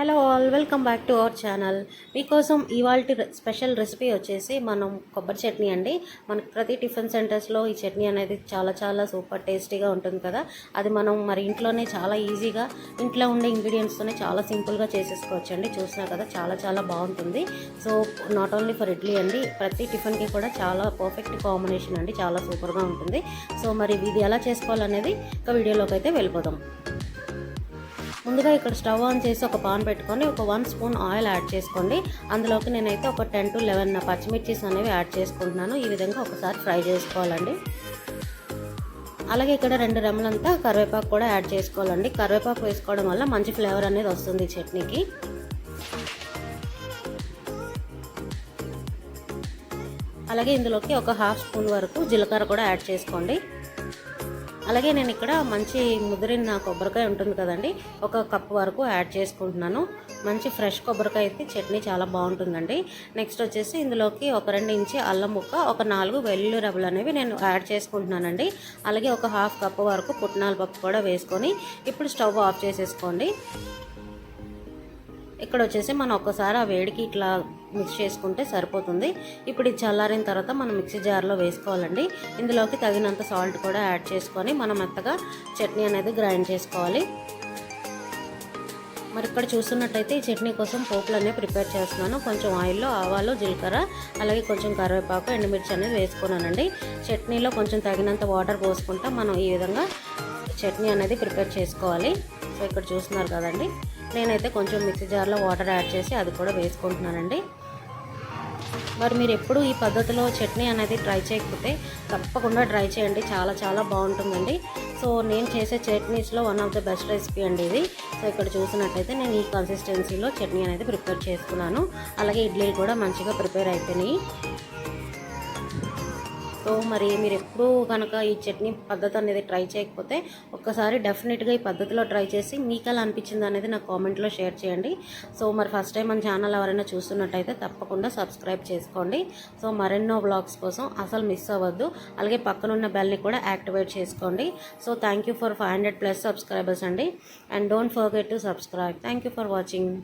Hello all welcome back to our channel మీకోసం ఇవాళ special recipe వచ్చేసి మనం కొబ్బరి చట్నీ అండి. మనకు ప్రతి టిఫిన్ సెంటర్స్లో ఈ చట్నీ అనేది చాలా చాలా సూపర్ టేస్టీగా ఉంటుంది కదా. అది మనం మరి ఇంట్లోనే చాలా ఈజీగా ఇంట్లో ఉండే ఇంగ్రీడియంట్స్తోనే చాలా సింపుల్గా చేసేసుకోవచ్చు అండి. చూసినా కదా చాలా చాలా బాగుంటుంది. So not only for idli అండి ప్రతి టిఫిన్కి కూడా చాలా పర్ఫెక్ట్ కాంబినేషన్ అండి. చాలా సూపర్గా ఉంటుంది. సో మరి ఇది ఎలా చేసుకోవాలనేది ఒక వీడియోలోకి అయితే వెళ్ళిపోదాం. ముందుగా ఇక్కడ స్టవ్ ఆన్ చేసి ఒక పాన్ పెట్టుకొని ఒక వన్ స్పూన్ ఆయిల్ యాడ్ చేసుకోండి. అందులోకి నేనైతే ఒక టెన్ టు లెవెన్ పచ్చిమిర్చిస్ అనేవి యాడ్ చేసుకుంటున్నాను. ఈ విధంగా ఒకసారి ఫ్రై చేసుకోవాలండి. అలాగే ఇక్కడ రెండు రెమ్మలంతా కరివేపాకు కూడా యాడ్ చేసుకోవాలండి. కరివేపాకు వేసుకోవడం వల్ల మంచి ఫ్లేవర్ అనేది వస్తుంది చట్నీకి. అలాగే ఇందులోకి ఒక హాఫ్ స్పూన్ వరకు జీలకర్ర కూడా యాడ్ చేసుకోండి. అలాగే నేను ఇక్కడ మంచి ముదిరిన కొబ్బరికాయ ఉంటుంది కదండి. ఒక కప్ వరకు యాడ్ చేసుకుంటున్నాను. మంచి ఫ్రెష్ కొబ్బరికాయ అయితే చట్నీ చాలా బాగుంటుందండి. నెక్స్ట్ వచ్చేసి ఇందులోకి ఒక రెండు ఇంచి అల్లం ముక్క ఒక నాలుగు వెల్లుల్లి రవ్వలు అనేవి నేను యాడ్ చేసుకుంటున్నానండి. అలాగే ఒక హాఫ్ కప్ వరకు పుట్నాల పప్పు కూడా వేసుకొని ఇప్పుడు స్టవ్ ఆఫ్ చేసేసుకోండి. ఇక్కడ వచ్చేసి మనం ఒక్కసారి ఆ వేడికి ఇట్లా మిక్స్ చేసుకుంటే సరిపోతుంది. ఇప్పుడు ఇది చల్లారిన తర్వాత మనం మిక్సీ జార్లో వేసుకోవాలండి. ఇందులోకి తగినంత సాల్ట్ కూడా యాడ్ చేసుకొని మనం మెత్తగా చట్నీ అనేది గ్రైండ్ చేసుకోవాలి. మరి ఇక్కడ చూస్తున్నట్టయితే ఈ చట్నీ కోసం పోపులు అనేవి ప్రిపేర్ చేస్తున్నాను. కొంచెం ఆయిల్లో ఆవాలు జీలకర్ర అలాగే కొంచెం కరివేపాకు ఎండుమిర్చి అనేది వేసుకున్నానండి. చట్నీలో కొంచెం తగినంత వాటర్ పోసుకుంటా మనం ఈ విధంగా చట్నీ అనేది ప్రిపేర్ చేసుకోవాలి. సో ఇక్కడ చూస్తున్నారు కదండి. నేనైతే కొంచెం మిక్సీ జార్లో వాటర్ యాడ్ చేసి అది కూడా వేసుకుంటున్నానండి. మరి మీరు ఎప్పుడు ఈ పద్ధతిలో చట్నీ అనేది ట్రై చేయకపోతే తప్పకుండా ట్రై చేయండి. చాలా చాలా బాగుంటుందండి. సో నేను చేసే చట్నీస్లో one of the best recipe అండి ఇది. సో ఇక్కడ చూసినట్టయితే నేను ఈ కన్సిస్టెన్సీలో చట్నీ అనేది ప్రిపేర్ చేసుకున్నాను. అలాగే ఇడ్లీలు కూడా మంచిగా ప్రిపేర్ అయిపోయినాయి. సో మరి మీరు ఎప్పుడూ కనుక ఈ చట్నీ పద్ధతి అనేది ట్రై చేయకపోతే ఒక్కసారి డెఫినెట్గా ఈ పద్ధతిలో ట్రై చేసి మీకు ఎలా అనిపించింది అనేది నాకు కామెంట్లో షేర్ చేయండి. సో మరి ఫస్ట్ టైం మన ఛానల్ ఎవరైనా చూస్తున్నట్టయితే తప్పకుండా సబ్స్క్రైబ్ చేసుకోండి. సో మరెన్నో బ్లాగ్స్ కోసం అసలు మిస్ అవ్వద్దు. అలాగే పక్కనున్న బెల్ని కూడా యాక్టివేట్ చేసుకోండి. So thank you for five hundred plus subscribers అండి. And don't forget to subscribe. Thank you for watching.